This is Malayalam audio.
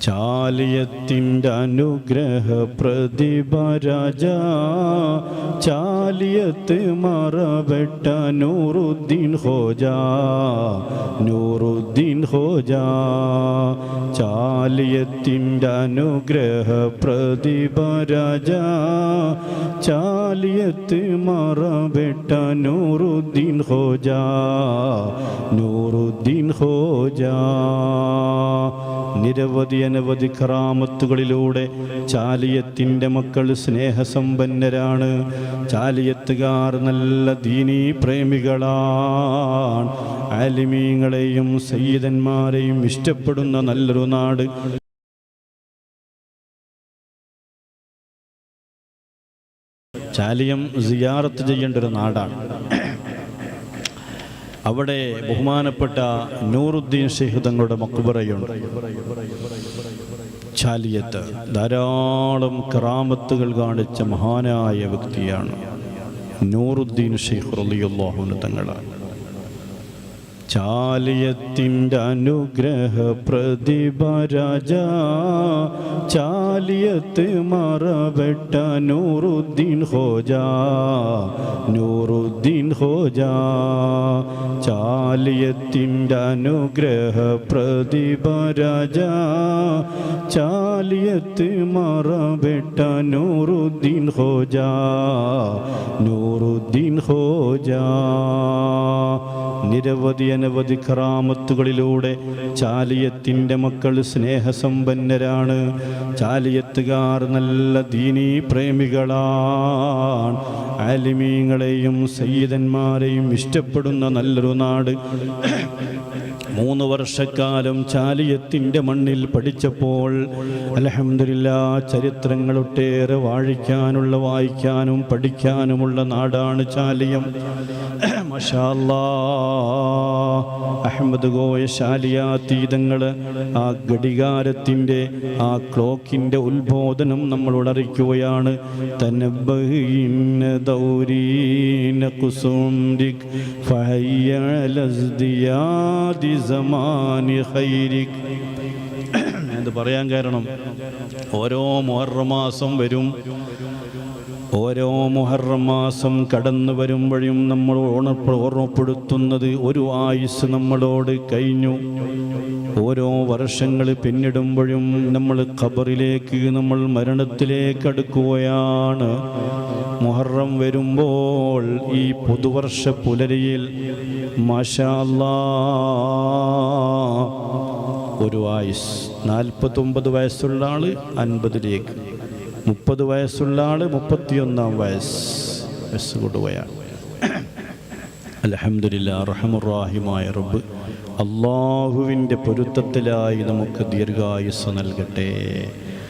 ചാലിയത്തിന്റെ അനുഗ്രഹ പ്രതിഭ രാജ ചാലിയത്ത് മറവെട്ട നൂറുദ്ദീൻ ഹോജ നൂറുദ്ദീൻ ഹോജ. ചാലിയത്തിന്റെ അനുഗ്രഹ പ്രതിഭ രാജ ചാലിയത്ത് മറവെട്ട നൂറുദ്ദീൻ ഹോജ നൂറുദ്ദീൻ ഹോജ. നിരവധി അനവധി കറാമത്തുകളിലൂടെ ചാലിയത്തിന്റെ മക്കൾ സ്നേഹസമ്പന്നരാണ്. ചാലിയത്തുകാർ നല്ല ദീനീ പ്രേമികളാണ്. ആലിമീങ്ങളെയും സയ്യിദന്മാരെയും ഇഷ്ടപ്പെടുന്ന നല്ലൊരു നാട്. ചാലിയം സിയാറത്ത് ചെയ്യേണ്ട ഒരു നാടാണ്. അവിടെ ബഹുമാനപ്പെട്ട നൂറുദ്ദീൻ ഷെയ്ഖ് തങ്ങളുടെ മക്കുബറയുണ്ട് ചാലിയത്ത് ധാരാളം കറാമത്തുകൾ കാണിച്ച മഹാനായ വ്യക്തിയാണ്. നൂറുദ്ദീൻ ഷെയ്ഖ് റളിയല്ലാഹു തങ്ങളാണ്. ചാലിയത്തിന്റെ അനുഗ്രഹ പ്രതിഭ രാജ. ചാലിയത്ത് മറവെട്ട നൂറുദ്ദീൻ ഹോജ. നൂറുദ്ദീൻ ഹോജ. ചാലിയത്തിന്റെ അനുഗ്രഹ പ്രതിഭ രാജ. ചാലിയത്ത് മറവെട്ട നൂറുദ്ദീൻ ഹോജ. നൂറുദ്ദീൻ ഹോജ. നിരവധി അനവധി കറാമത്തുകളിലൂടെ ചാലിയത്തിന്റെ മക്കൾ സ്നേഹസമ്പന്നരാണ്. ചാലിയത്തുകാർ നല്ല ദീനീ പ്രേമികളാണ്. ആലിമീങ്ങളെയും സയ്യിദന്മാരെയും ഇഷ്ടപ്പെടുന്ന നല്ലൊരു നാട്. മൂന്ന് വർഷക്കാലം ചാലിയത്തിന്റെ മണ്ണിൽ പഠിച്ചപ്പോൾ അലഹമില്ല ചരിത്രങ്ങൾ ഒട്ടേറെ വാഴിക്കാനുള്ള വായിക്കാനും പഠിക്കാനുമുള്ള നാടാണ് ചാലിയം. അഹമ്മദ് ഗോയ ശാലിയാതീതങ്ങൾ ആ ഘടികാരത്തിന്റെ ആ ക്ലോക്കിന്റെ ഉത്ബോധനം നമ്മളോട് അറിയിക്കുകയാണ് ഫഹയ്യ ഇത് പറയാൻ കാരണം ഓരോ മുഹർമാസം മാസം വരും. ഓരോ മുഹർമാസം മാസം കടന്നു വരുമ്പോഴും നമ്മൾ ഓർമ്മപ്പെടുത്തുന്നത് ഒരു ആയുസ് നമ്മളോട് കഴിഞ്ഞു. ഓരോ വർഷങ്ങൾ പിന്നിടുമ്പോഴും നമ്മൾ ഖബറിലേക്ക് നമ്മൾ മരണത്തിലേക്ക് അടുക്കുകയാണ്. മുഹറം വരുമ്പോൾ ഈ പുതുവർഷ പുലരിയിൽ മാഷാല്ലാ ഒരു ആയുസ്. നാൽപ്പത്തൊമ്പത് വയസ്സുള്ള ആൾ അൻപതിലേക്ക്. മുപ്പത് വയസ്സുള്ള ആൾ മുപ്പത്തിയൊന്നാം വയസ്സ്. വയസ്സ് കൊടുകയാണ് അലഹമില്ല റഹമുറാഹിമായ റബ്ബ് അള്ളാഹുവിന്റെ പൊരുത്തത്തിലായി നമുക്ക് ദീർഘായുസ് നൽകട്ടെ.